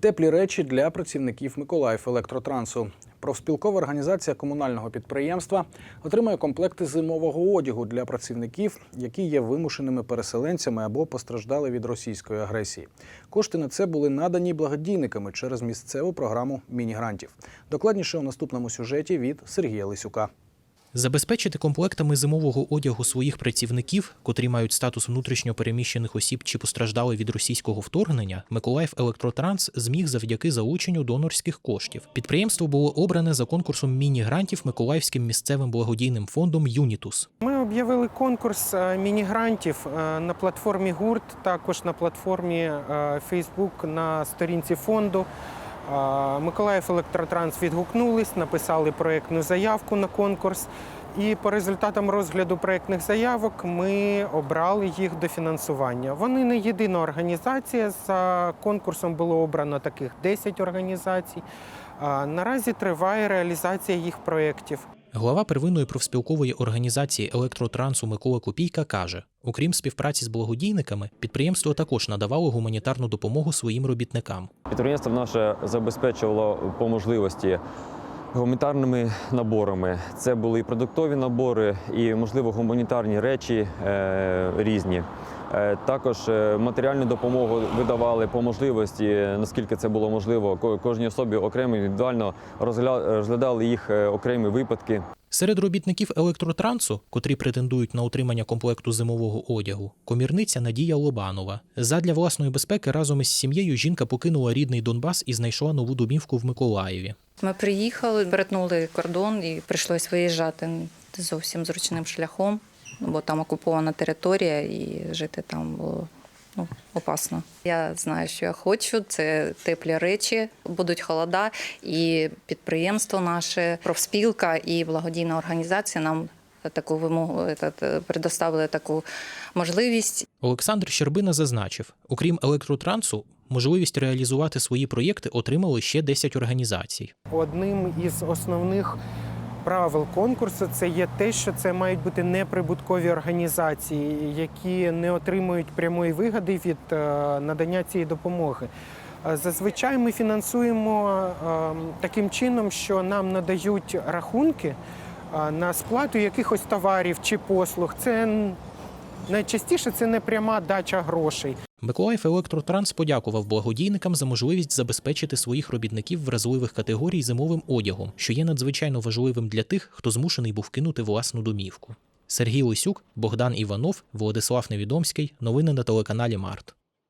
Теплі речі для працівників Миколаїв електротрансу. Профспілкова організація комунального підприємства отримає комплекти зимового одягу для працівників, які є вимушеними переселенцями або постраждали від російської агресії. Кошти на це були надані благодійниками через місцеву програму міні-грантів. Докладніше у наступному сюжеті від Сергія Лисюка. Забезпечити комплектами зимового одягу своїх працівників, котрі мають статус внутрішньо переміщених осіб чи постраждали від російського вторгнення, Миколаїв Електротранс зміг завдяки залученню донорських коштів. Підприємство було обране за конкурсом міні-грантів Миколаївським місцевим благодійним фондом Юнітус. Ми об'явили конкурс е, міні-грантів е, на платформі ГУРТ, також на платформі Facebook на сторінці фонду. Миколаїв Електротранс відгукнулись, написали проєктну заявку на конкурс. І по результатам розгляду проєктних заявок ми обрали їх до фінансування. Вони не єдина організація. За конкурсом було обрано таких 10 організацій. Наразі триває реалізація їх проєктів. Глава первинної профспілкової організації електротрансу Микола Копійка каже: окрім співпраці з благодійниками, підприємство також надавало гуманітарну допомогу своїм робітникам. Підприємство наше забезпечувало по можливості гуманітарними наборами. Це були і продуктові набори, і, можливо, гуманітарні речі е, різні. Е, Також е, матеріальну допомогу видавали по можливості, наскільки це було можливо. Ко- Кожній особі окремо індивідуально розгля- розглядали їх е, окремі випадки. Серед робітників електротрансу, котрі претендують на отримання комплекту зимового одягу, комірниця Надія Лобанова. Задля власної безпеки разом із сім'єю жінка покинула рідний Донбас і знайшла нову домівку в Миколаєві. Ми приїхали, перетнули кордон і прийшлось виїжджати зовсім зручним шляхом, бо там окупована територія і жити там було ну, опасно. Я знаю, що я хочу. Це теплі речі, будуть холода, і підприємство наше, профспілка і благодійна організація нам таку вимогу предоставили таку можливість. Олександр Щербина зазначив, окрім електротрансу, можливість реалізувати свої проєкти отримали ще 10 організацій. Одним із основних правил конкурсу це є те, що це мають бути неприбуткові організації, які не отримують прямої вигоди від е, надання цієї допомоги. Е, Зазвичай ми фінансуємо е, таким чином, що нам надають рахунки на сплату якихось товарів чи послуг. Це найчастіше це не пряма дача грошей. Миколаїв Електротранс подякував благодійникам за можливість забезпечити своїх робітників вразливих категорій зимовим одягом, що є надзвичайно важливим для тих, хто змушений був кинути власну домівку. Сергій Лисюк, Богдан Іванов, Владислав Невідомський. Новини на телеканалі Март.